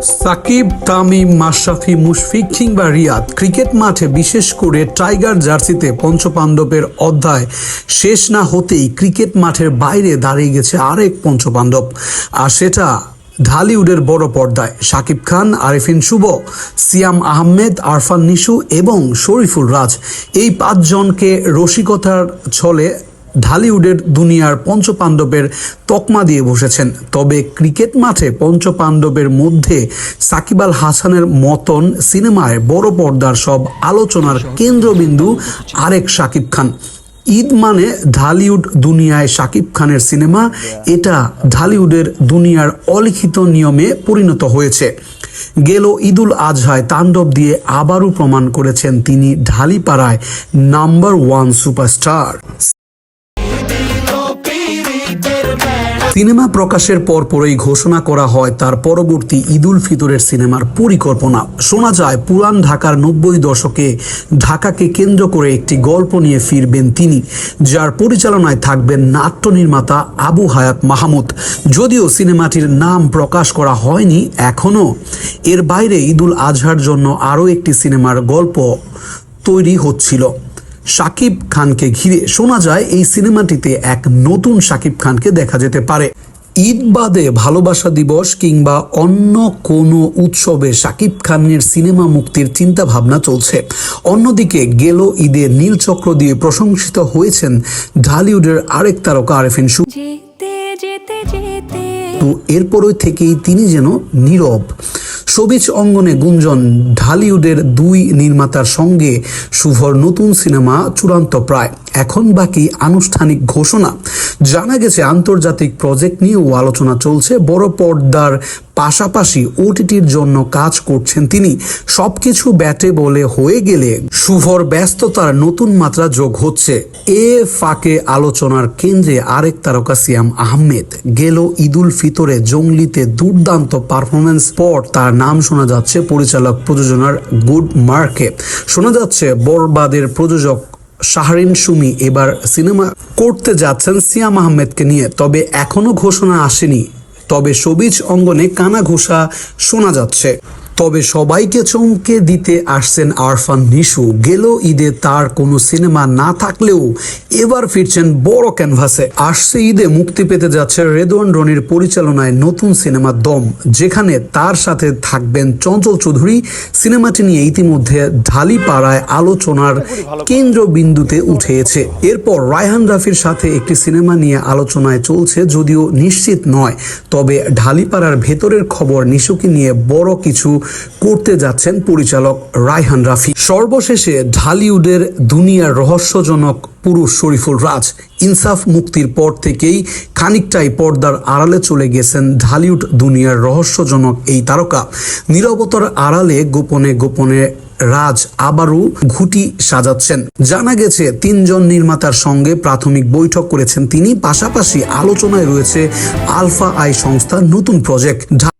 সাকিব, তামিম, মাশরাফি, মুশফিক কিংবা রিয়াদ ক্রিকেট মাঠে বিশেষ করে টাইগার জার্সিতে পঞ্চপাণ্ডবের অধ্যায় শেষ না হতেই ক্রিকেট মাঠের বাইরে দাঁড়িয়ে গেছে আরেক পঞ্চপাণ্ডব। আর সেটা ঢালিউডের বড় পর্দায়। শাকিব খান, আরিফিন শুভ, সিয়াম আহমেদ, আরফান নিশু এবং শরীফুল রাজ। এই পাঁচজনকে রসিকতার ছলে ঢালিউডের দুনিয়ার পঞ্চপাণ্ডবের তকমা দিয়ে বসেছেন। তবে ক্রিকেট মাঠে পঞ্চপাণ্ডবের মধ্যে সাকিব আল হাসানের মতন সিনেমায় বড় পর্দার সব আলোচনার কেন্দ্রবিন্দু আরেক শাকিব খান। ঈদ মানে ঢালিউড দুনিয়ায় শাকিব খানের সিনেমা। এটা ঢালিউডের দুনিয়ার অলিখিত নিয়মে পরিণত হয়েছে। গেল ঈদুল আজহায় তাণ্ডব দিয়ে আবারও প্রমাণ করেছেন তিনি ঢালিপাড়ায় নাম্বার ওয়ান সুপারস্টার। সিনেমা প্রকাশের পরপরই ঘোষণা করা হয়, তার পরবর্তী ঈদুল ফিতরের সিনেমার পরিকল্পনা। শোনা যায়, পুরান ঢাকার নব্বই দশকে ঢাকাকে কেন্দ্র করে একটি গল্প নিয়ে ফিরবেন তিনি, যার পরিচালনায় থাকবেন নাট্য নির্মাতা আবু হায়াত মাহমুদ। যদিও সিনেমাটির নাম প্রকাশ করা হয়নি এখনও, এর বাইরে ঈদুল আজহার জন্য আরও একটি সিনেমার গল্প তৈরি হচ্ছিল। শাকিব খানকে ঘিরে। শোনা যায় এই সিনেমাটিতে এক নতুন শাকিব খানকে দেখা যেতে পারে। ঈদ বাদে ভালোবাসা দিবস কিংবা অন্য কোনো উৎসবে শাকিব খানের সিনেমা মুক্তির চিন্তা ভাবনা চলছে। অন্যদিকে গেল ঈদে নীলচক্র দিয়ে প্রশংসিত হয়েছেন ঢালিউডের আরেক তারকা আরেফিন যেতে। তো এরপরই থেকেই তিনি যেন নীরব। সবিজ অঙ্গনে গুঞ্জন, ঢালিউডের দুই নির্মাতার সঙ্গে শুভর নতুন সিনেমা চূড়ান্ত প্রায়। এখন বাকি আনুষ্ঠানিক ঘোষণা। জানা গেছে, আন্তর্জাতিক প্রজেক্ট নিয়েও আলোচনা চলছে। বড় পর্দার পাশাপাশি ওটিটির জন্য কাজ করছেন তিনি। সবকিছু ব্যাটে বলে হয়ে গেলে শুভর ব্যস্ততার নতুন মাত্রা যোগ হচ্ছে। এ ফাঁকে আলোচনার কেন্দ্রে আরেক তারকা সিয়াম আহমেদ। গেল ঈদুল ফিতরে জঙ্গলিতে দুর্দান্ত পারফরমেন্স পর তার নাম শোনা যাচ্ছে পরিচালক প্রযোজনার গুড মার্কে। শোনা যাচ্ছে, বরবাদের প্রযোজক শাহরিন সুমি এবার সিনেমা করতে যাচ্ছেন সিয়াম আহমেদকে নিয়ে, তবে এখনও ঘোষণা আসেনি। তবে সবিজ অঙ্গনে কানা ঘোষা শোনা যাচ্ছে। তবে সবাইকে চমকে দিতে আসছেন আরফান নিশু। গেল ঈদে তার কোনো সিনেমা না থাকলেও এবার ফিরছেন বড় ক্যানভাসে। আসছে ঈদে মুক্তি পেতে যাচ্ছে রেদওয়ান রনির পরিচালনায় নতুন সিনেমা দম, যেখানে তার সাথে থাকবেন চঞ্চল চৌধুরী। সিনেমাটি নিয়ে ইতিমধ্যে ঢালিপাড়ায় আলোচনার কেন্দ্রবিন্দুতে উঠেছে। এরপর রায়হান রাফির সাথে একটি সিনেমা নিয়ে আলোচনায় চলছে, যদিও নিশ্চিত নয় তবে ঢালিপাড়ার ভেতরের খবর নিশুকে নিয়ে বড় কিছু করতে যাচ্ছেন পরিচালক রায়হান রাফি। সর্বশেষে ঢালিউডের দুনিয়ার রহস্যজনক পুরুষ শরীফুল রাজ ইনসাফ মুক্তির পর থেকেই খানিকটাই পর্দার আড়ালে চলে গেছেন ঢালিউড দুনিয়ার রহস্যজনক এই তারকা। নিরবতার আড়ালে গোপনে গোপনে রাজ আবারও ঘুটি সাজাচ্ছেন। জানা গেছে, তিনজন নির্মাতার সঙ্গে প্রাথমিক বৈঠক করেছেন তিনি। পাশাপাশি আলোচনায় রয়েছে আলফা আই সংস্থার নতুন প্রজেক্ট।